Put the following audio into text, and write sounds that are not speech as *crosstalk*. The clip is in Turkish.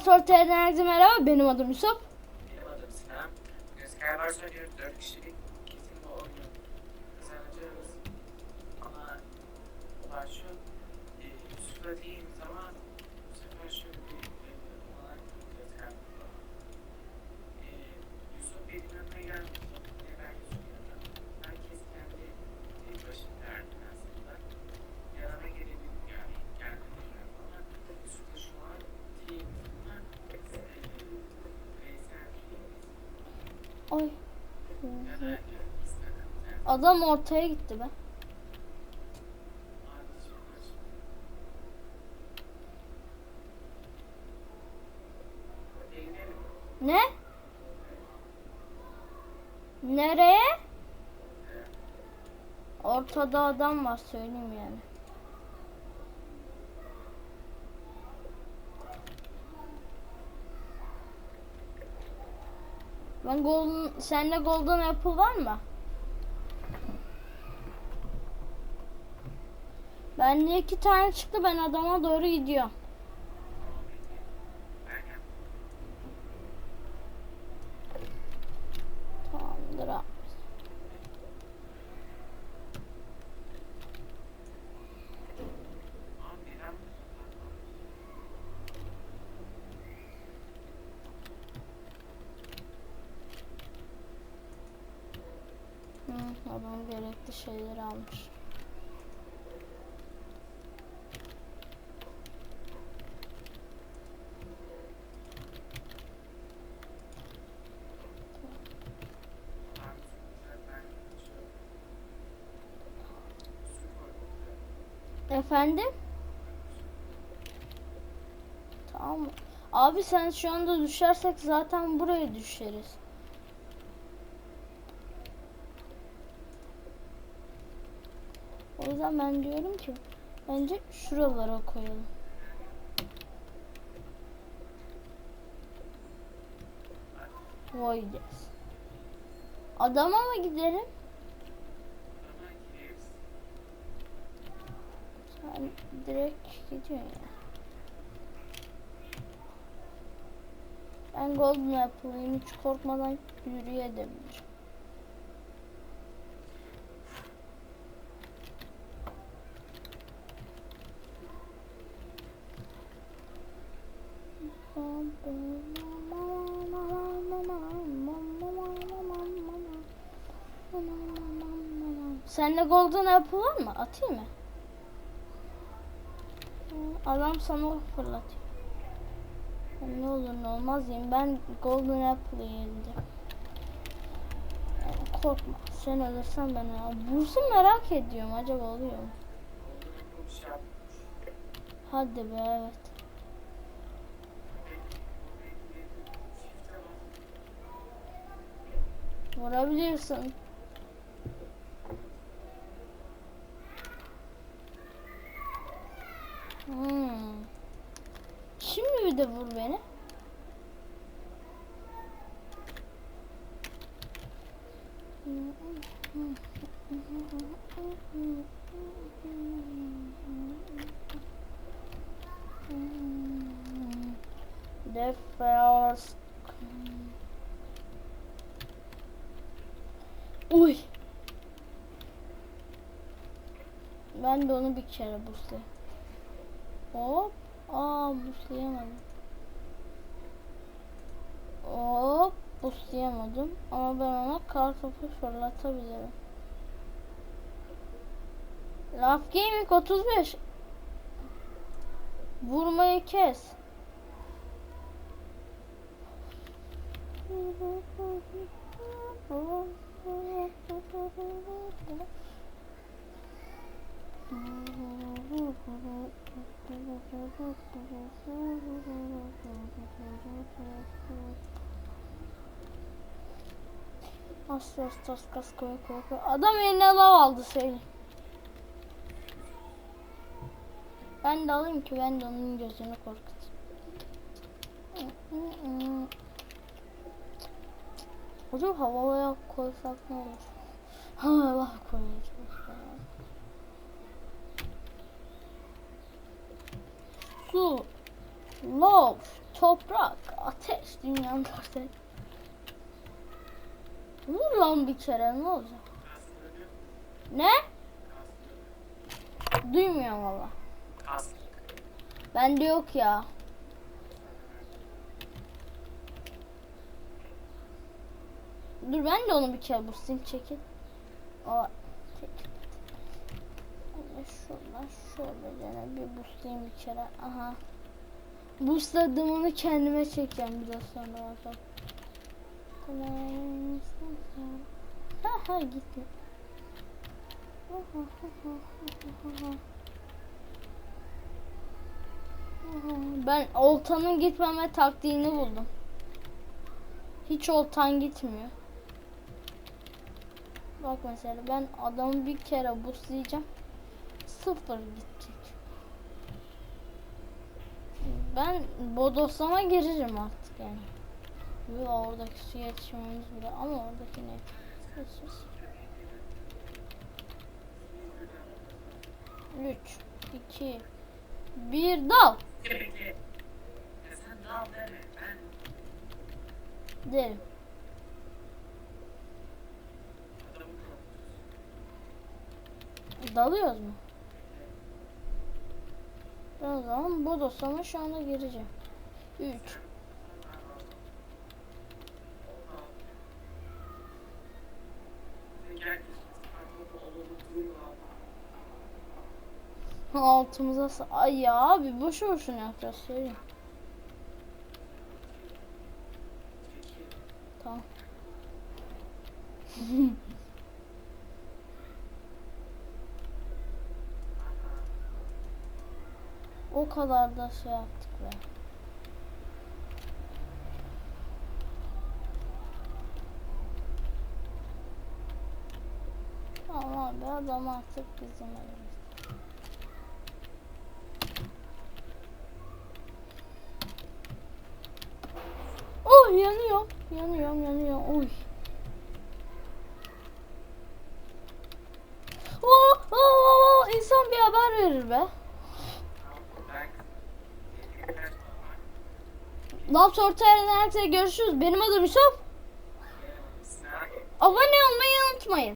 Pasport TR'den herkese merhaba. Benim adım Yusuf. Benim adım Sinem. Bugün Skywars oynuyoruz. 4 kişilik kesin bu oyunu kazanacağız. Ama olay şu. E, Yusuf'la değiliz ama bu sefer şöyle bir e, olay yapacağız galiba. E, Yusuf benim yanıma gelmiş. E, ben Yusuf'un yanına. Herkes kendi tek başına derdi aslında. Yanına gelebildim yani. Gelmediler ama Yusuf'la şu an team. Veysel Ay. yani istedim. Adam ortaya gitti be. Ne? Nereye? Ortada adam var söyleyeyim yani. Ben golden, sende golden apple var mı? Bende iki tane çıktı ben adama doğru gidiyorum. Tamamdır abi. Hı, adam gerekli şeyleri almış. Efendim? Tamam. Abi sen şu anda düşersek zaten buraya düşeriz. O yüzden ben diyorum ki bence şuralara koyalım. Voides. Adama mı gidelim? Sen direkt gidiyorsun ya. Ben Golden Apple'ıyım hiç korkmadan yürüyebilirim. Sende Golden Apple var mı? Atayım mı? Adam sana fırlatıyor. Ne olur ne olmaz diyeyim. Ben Golden Apple'ı yedim. Yani korkma. Sen ölürsen ben al. Bursu merak ediyorum. Acaba oluyor mu? Hadi be evet. Vurabilirsin. Şimdi bir de vur beni. The first Uy. Ben de onu bir kere buslayayım. Hop. Aa buslayamadım. Hop buslayamadım. Ama ben ona kar topu fırlatabilirim. Laf Gaming 35. Vurmayı kes. *laughs* Astos tos kas koy koy koy. Adam eline lav aldı seni. Ben de alayım ki ben de onun gözünü korkutayım. Acaba havaya koysak ne olur? Havaya koyacağız. Su. Love. toprak, ateş, dünyanın el. Vur lan bir kere ne olacak? Ne? Duymuyorum valla. Bende yok ya. Dur ben de onu bir kere boostayım çekil. O tek. Öyle şuradan şöyle gene bir boostayım bir kere. Aha. Boostladığımını kendime çekeceğim biraz sonra bakalım. Ha ha gitti. Ben oltanın gitmeme taktiğini buldum. Hiç oltan gitmiyor. Bak mesela ben adamı bir kere boostlayacağım. Sıfır gidecek. Ben bodoslama girerim artık yani. Ve oradaki suya yetişmemiz bile ama oradaki ne? Yetişiriz. 3 2 1 dal derim. Dalıyoruz mu? Ben o zaman bodoslama şu anda gireceğim. 3 altımıza Ay ya abi boşu boşuna yapacağız söyleyeyim. Tamam. *laughs* o kadar da şey yaptık be. Tamam abi adam artık bizim elimizde. Oh yanıyor. Yanıyorum yanıyorum. Uy. Oh, oh, oh, oh, insan bir haber verir be. Laf ortaya herkese görüşürüz. Benim adım Yusuf. Abone olmayı unutmayın.